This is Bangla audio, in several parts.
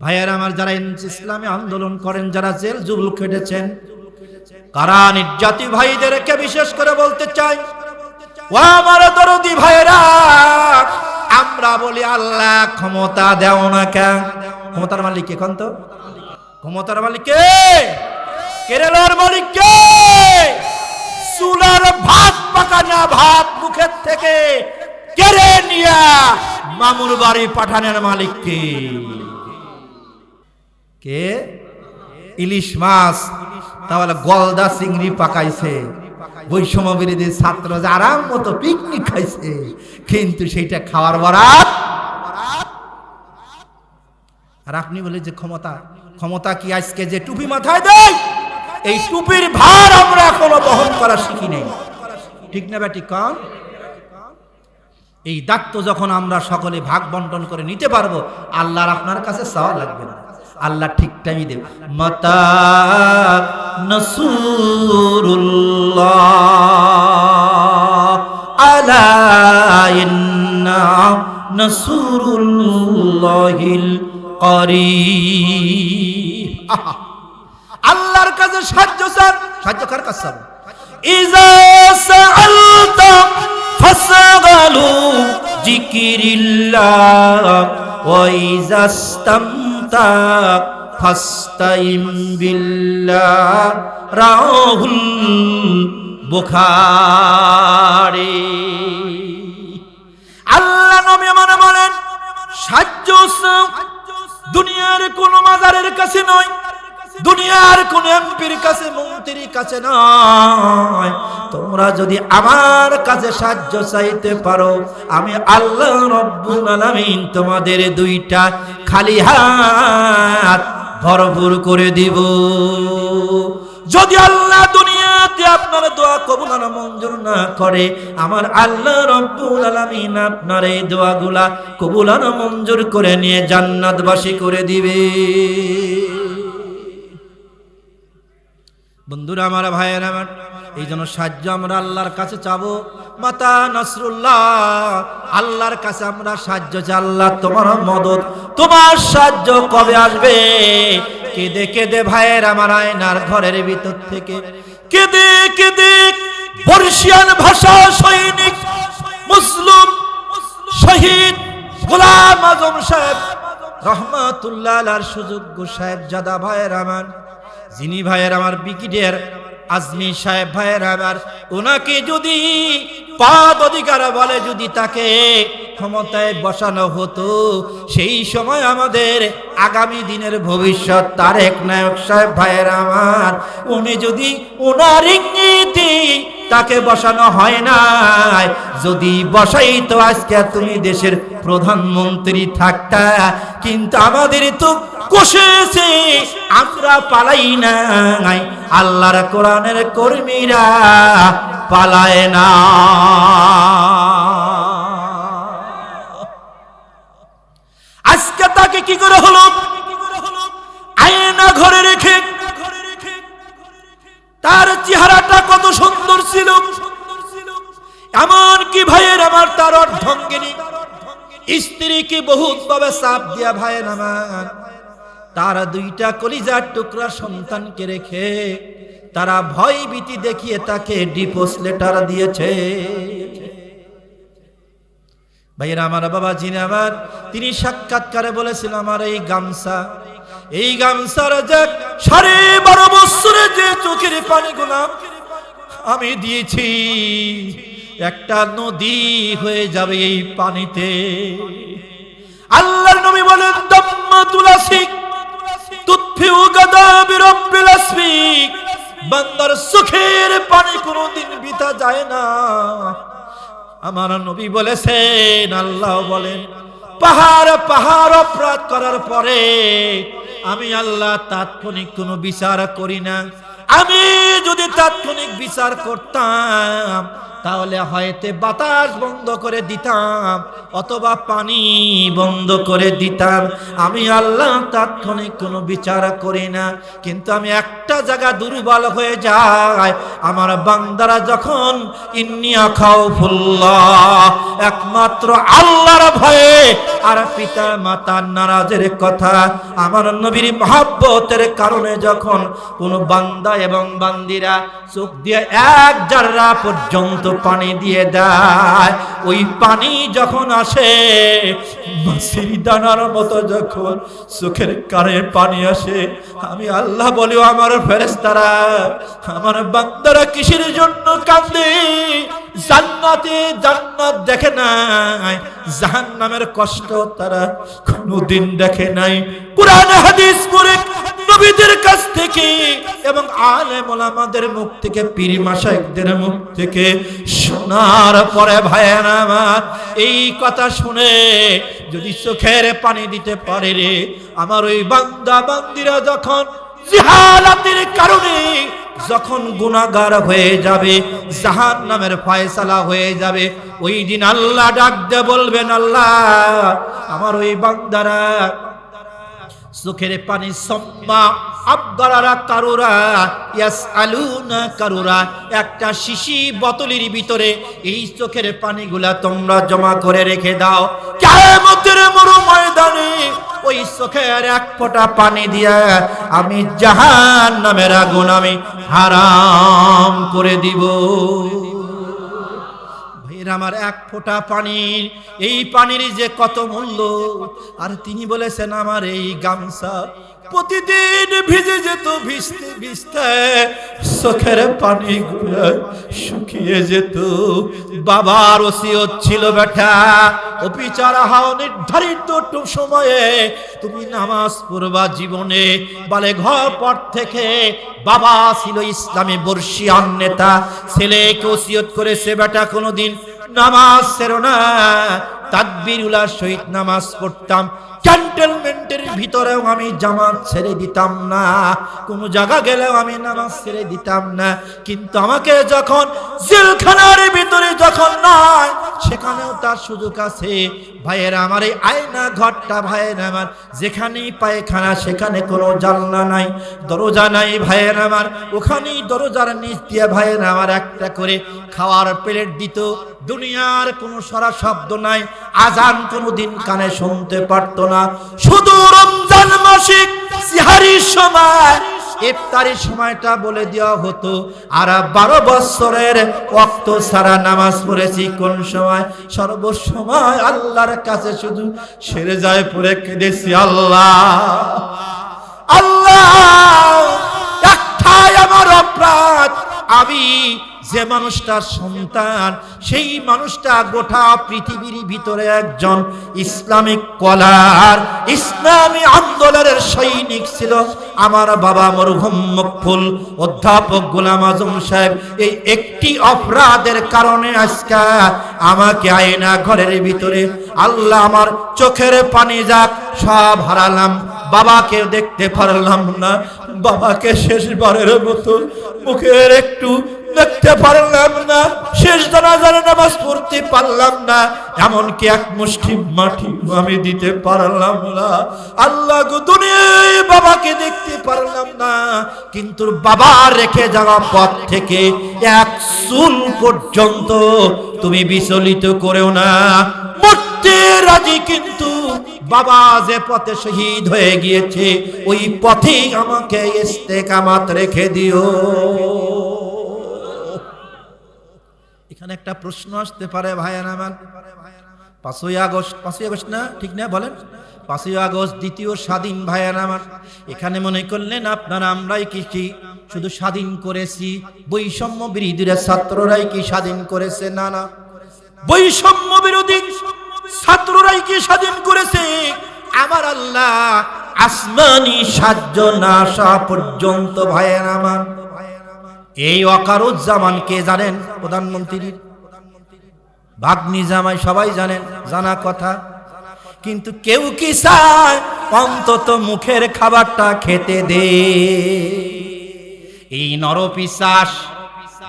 ভাইয়ের আমার যারা ইসলামী আন্দোলন করেন, যারা জেল জুল খেটেছেন, কারা নির্যাতি ভাইদেরকে বিশেষ করে বলতে চাই? ও আমার দরদি ভাইরা আমরা বলি আল্লাহ ক্ষমতা দেও না কেন? ক্ষমতার মালিক কোন তো? ক্ষমতার মালিক কে? কেরালার মালিক কে? চুলার ভাত পাকানা ভাত মুখের থেকে কেড়ে নিয়া মামুর বাড়ি পাঠানের মালিক কে? কে? ইলিশ মাছ। তাহলে গলদা চিংড়ি পাকাইছে। বৈষম্য বিরোধী ছাত্র যে আরাম মতো পিকনিক খাইছে। কিন্তু সেইটা খাওয়ার বরাত। আর আপনি বলে যে ক্ষমতা ক্ষমতা কি আজকে যে টুপি মাথায় দেয়? এই টুপির ভার আমরা এখনও বহন করা শিখি নেই। ঠিক না ব্যাটি কম এই দায়িত্ব যখন আমরা সকলে ভাগ বন্টন করে নিতে পারব, আল্লাহর আপনার কাছে চাওয়া লাগবে না। আল্লাহ ঠিক টাইমই দেব। মাতা নসুরুল্লাহ আল্লাহর কাছে সাহায্য চান। সাহায্য কার কাছে চান ইজা সাআলতা ইসতামতা রাহুল বুখারী। আল্লাহ নবী মানে বলেন, সাহায্য দুনিয়ার কোন মাজারের কাছে নয়, দুনিয়ার কোন এমপির কাছে, মন্ত্রীর কাছে নয়। তোমরা যদি আমার কাছে সাহায্য চাইতে পারো, আমি আল্লাহ রব্বুল আলামিন তোমাদের দুইটা খালি হাত ভরপুর করে দিব। যদি আল্লাহ দুনিয়াতে আপনার দোয়া কবুলানো মঞ্জুর না করে, আমার আল্লাহ রব্বুল আলামিন আপনার এই দোয়াগুলা কবুলানো মঞ্জুর করে নিয়ে জান্নাতবাসী করে দিবে। বন্ধুরা, আমার ভাইয়ের, আমার এই জন্য সাহায্য আমরা আল্লাহর কাছে চাবো। মাতা নসরুল্লাহ, আল্লাহর কাছে আমরা সাহায্য চাই। আল্লাহ তোমার মদত। তোমার সাহায্য কবে আসবে? কেঁদে কেঁদে ভাইয়ের আমার আয়নার ঘরের ভিতর থেকে। কেঁদে কেঁদে বর্ষিয়ান ভাষা সৈনিক, মুসলিম, শহীদ গোলাম আজম সাহেব, রহমাতুল্লাহ সুযোগ্য সাহেব জাদা ভাইয়ের আমার, যিনি ভাইয়ের আমার ব্রিগেডিয়ার আজমি সাহেব ভাইয়ের আমার ওনাকে যদি পাদ অধিকার বলে যদি তাকে ক্ষমতায় বসানো হতো, সেই সময় আমাদের আগামী দিনের ভবিষ্যৎ তারেক নায়ক সাহেব ভাইয়ের আমার, উনি যদি ওনার ইঙ্গিতে তাকে বসানো হয় নাই, যদি বসাই তো আজকে তুমি দেশের প্রধানমন্ত্রী থাকতা, কিন্তু আমাদের তো কষেছে, আমরা পালাই নাই। আল্লাহর কোরআনের কর্মীরা পালায় না। আজকে তাকে কি করে হলো? আয়না ঘরে রেখে, তার চেহারাটা কত সুন্দর ছিল। এমন কি ভাইয়ের আমার তার অর্ধঙ্গিনী? স্ত্রীকে বহুত ভাবে চাপ দিয়া ভাইয়ের আমার? তারা দুইটা কলিজার টুকরা সন্তানকে রেখে তারা ভয় ভীতি দেখিয়ে তাকে ডিপোস লেটার দিয়েছে। ভাইয়েরা, আমার বাবা যিনি আমার, তিনি সাক্ষাৎকারে বলেছিল, আমার এই গামছা, এই গামছার যে সাড়ে বারো বছরে যে চোখের পানি গুলাম আমি দিয়েছি, একটা নদী হয়ে যাবে এই পানিতে। আল্লাহর নবী বলেন, দম্মা তুলাসিক তুৎফিউ গাদাবি রব্বিল আসফিক বান্দার সুখের পানি কোনোদিন বিতা যায় না। আমার নবী বলেছেন, আল্লাহ বলেন, পাহাড় পাহাড় অপরাধ করার পরে আমি আল্লাহ তাৎক্ষণিক কোনো বিচার করি না। আমি যদি তাৎক্ষণিক বিচার করতাম তাহলে হয়তো বাতাস বন্ধ করে দিতাম, অথবা পানি বন্ধ করে দিতাম। আমি আল্লাহ তাৎক্ষণিক কোনো বিচার করি না, কিন্তু আমি একটা জায়গা দুর্বল হয়ে যায়। আমার বান্দারা যখন ইন্নিয়া খাও ফুল্লাহ একমাত্র আল্লাহর ভয়ে, আর পিতা মাতার নারাজের কথা, আমার নবীর মহাব্বতের কারণে যখন কোনো বান্দা এবং বান্দিরা চোখ দিয়ে এক জাররা পর্যন্ত পানি দিয়ে দেয়। ওই পানি যখন আসে মাসির দানার মতো যখন চোখের কানে পানি আসে, আমি আল্লাহ বলি আমার ফেরেস্তারা আমার বান্দারা কিসের জন্য কান্দে জান্নাতে জান্নাত দেখে নাই, জাহান্নামের কষ্ট তারা কোনোদিন দেখে নাই। কোরআন হাদিস পড়ে নবীদের কাছ থেকে এবং আলেম ওলামাদের মুখ থেকে, পীর মাসাইকদের মুখ থেকে শোনার পরে ভাইয়ের আমার, এই কথা শুনে যদি চোখের পানি দিতে পারে রে, আমার ওই বান্দা বান্দিরা যখন জিহালাতের কারণে যখন গুনাহগার হয়ে যাবে জাহান নামের ফয়সালা হয়ে যাবে, ওই দিন আল্লাহ ডাক দিয়ে বলবেন, আল্লাহ, আমার ওই বান্দারা চোখের পানি সম্মা আবগারারা কারুরা ইয়াস আলুনা কারুরা। একটা শিশি বোতলের ভিতরে এই চোখের পানিগুলা তোমরা জমা করে রেখে দাও। কিয়ামতের মরু ময়দানে ওই চোখের এক ফোঁটা পানি দিয়া আমি জাহান নামের আগুন আমি হারাম করে দিব। আমার এক ফোঁটা পানির, এই পানির যে কত মূল্য? আর তিনি বলেছেন, আমার এই গামছা প্রতিদিন ভিজে যেত, ভিজতে ভিজতে চোখের পানি শুকিয়ে যেত। বাবার ওসিয়ত ছিল বেটা ও হাও, নির্ধারিত সময়ে তুমি নামাজ পড়বা জীবনে। বলে ঘর পর থেকে বাবা ছিল ইসলামী বর্ষিয়ান নেতা। ছেলেকে ওসিয়ত করেছে বেটা কোনোদিন। নামাজ সেরো না তাকবিরুল্লাহ সহিত নামাজ পড়তাম। ক্যান্টনমেন্টের ভিতরেও আমি জামাত ছেড়ে দিতাম না। কোনো জায়গা গেলেও আমি নামাজ ছেড়ে দিতাম না। কিন্তু আমাকে যখন জেলখানার ভিতরে যখন নয় সেখানেও তার সুযোগ আছে। ভাইয়ের, আমার এই আয়না ঘরটা ভাইয়ের আমার, যেখানেই পায়খানা, সেখানে কোনো জানলা নাই, দরজা নাই ভাইয়ের আমার। ওখানেই দরজার নিচ দিয়ে ভাইয়ের আমার একটা করে খাওয়ার প্লেট দিত। দুনিয়ার কোনো সরা শব্দ নাই। আজান কোনো দিন কানে শুনতে পারতো না। শুধু রমজান মাসিক সময়, ইফতারির সময়টা বলে দেওয়া হতো। আর বারো বছরের ওক্ত সারা নামাজ পড়েছি কোন সময়? সর্বসময় আল্লাহর কাছে শুধু সেরে যায়, পড়ে কেঁদেছি আল্লাহ। আল্লাহ একটাই আমার অপরাধ। আমি যে মানুষটার সন্তান, সেই মানুষটা গোটা পৃথিবীর ভিতরে একজন ইসলামিক কলার, ইসলামী আন্দোলনের সৈনিক ছিল। আমার বাবা মরহুম মকফুল অধ্যাপক গোলাম আজম সাহেব, এই একটি অপরাধের কারণে আজকে আমাকে আয়না ঘরের ভিতরে, আল্লাহ আমার চোখের পানি যাক, সব হারালাম। বাবাকে দেখতে পারলাম না। বাবাকে শেষবারের মতো মুখের একটু দেখতে পারলাম না, শেষ জানাজার নামাজ পড়তে পারলাম না, এমনকি এক মুষ্টি মাটি আমি দিতে পারলাম না। আল্লাহ দুনিয়ায় বাবাকে দেখতে পারলাম না, কিন্তু বাবা রেখে যাওয়া পথ থেকে এক চুল পর্যন্ত তুমি বিচলিত করেও না। মরতে রাজি কিন্তু বাবা যে পথে শহীদ হয়ে গিয়েছে, ওই পথেই আমাকে ইস্তেকামাত রেখে দিও। এখানে একটা প্রশ্ন আসতে পারে ভাইয়ান আমার। পাঁচই আগস্ট পাঁচই আগস্ট না, ঠিক না বলেন? পাঁচই আগস্ট দ্বিতীয় স্বাধীন ভাইয়ান আমার। এখানে মনে করলেন, আপনারা আমরাই কি কি? শুধু স্বাধীন করেছি। বৈষম্য বিরোধীরা ছাত্ররাই কি স্বাধীন করেছে? না না। বৈষম্য বিরোধী ছাত্ররাই কি স্বাধীন করেছে? আমার আল্লাহ আসমানি সাহায্য না আসা পর্যন্ত ভাইয়ের আমার। এই অকারুজ্জামান কে জানেন? প্রধানমন্ত্রীর ভাগ্নি জামাই সবাই জানেন, জানা কথা। কিন্তু কেউ কি চায় অন্তত মুখের খাবারটা খেতে দে। এই নরপিশাস,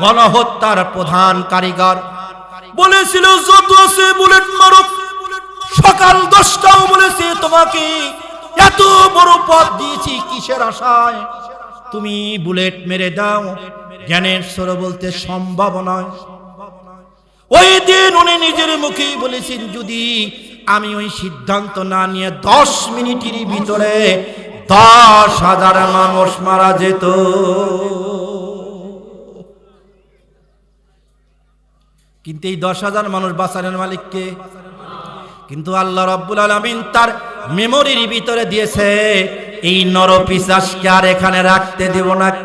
গণহত্যার প্রধান কারিগর। বলেছিল, যত আছে বুলেট মারুক। সকাল দশটাও বলেছে তোমাকে, এত বড় পথ দিয়েছি কিসের আশায়? তুমি বুলেট মেরে দাও জ্ঞানের স্বর বলতে সম্ভব নয়। ওই দিন উনি নিজের মুখেই বলেছেন, যদি আমি ওই সিদ্ধান্ত না নিয়ে দশ মিনিটের ভিতরে দশ হাজার মানুষ মারা যেত। কিন্তু এই দশ হাজার মানুষ বাঁচানোর মালিককে? কিন্তু আল্লাহ রব্বুল আলমিন তার মেমোরির ভিতরে দিয়েছে, এই নরপিসাসকে আর এখানে রাখতে দেব না।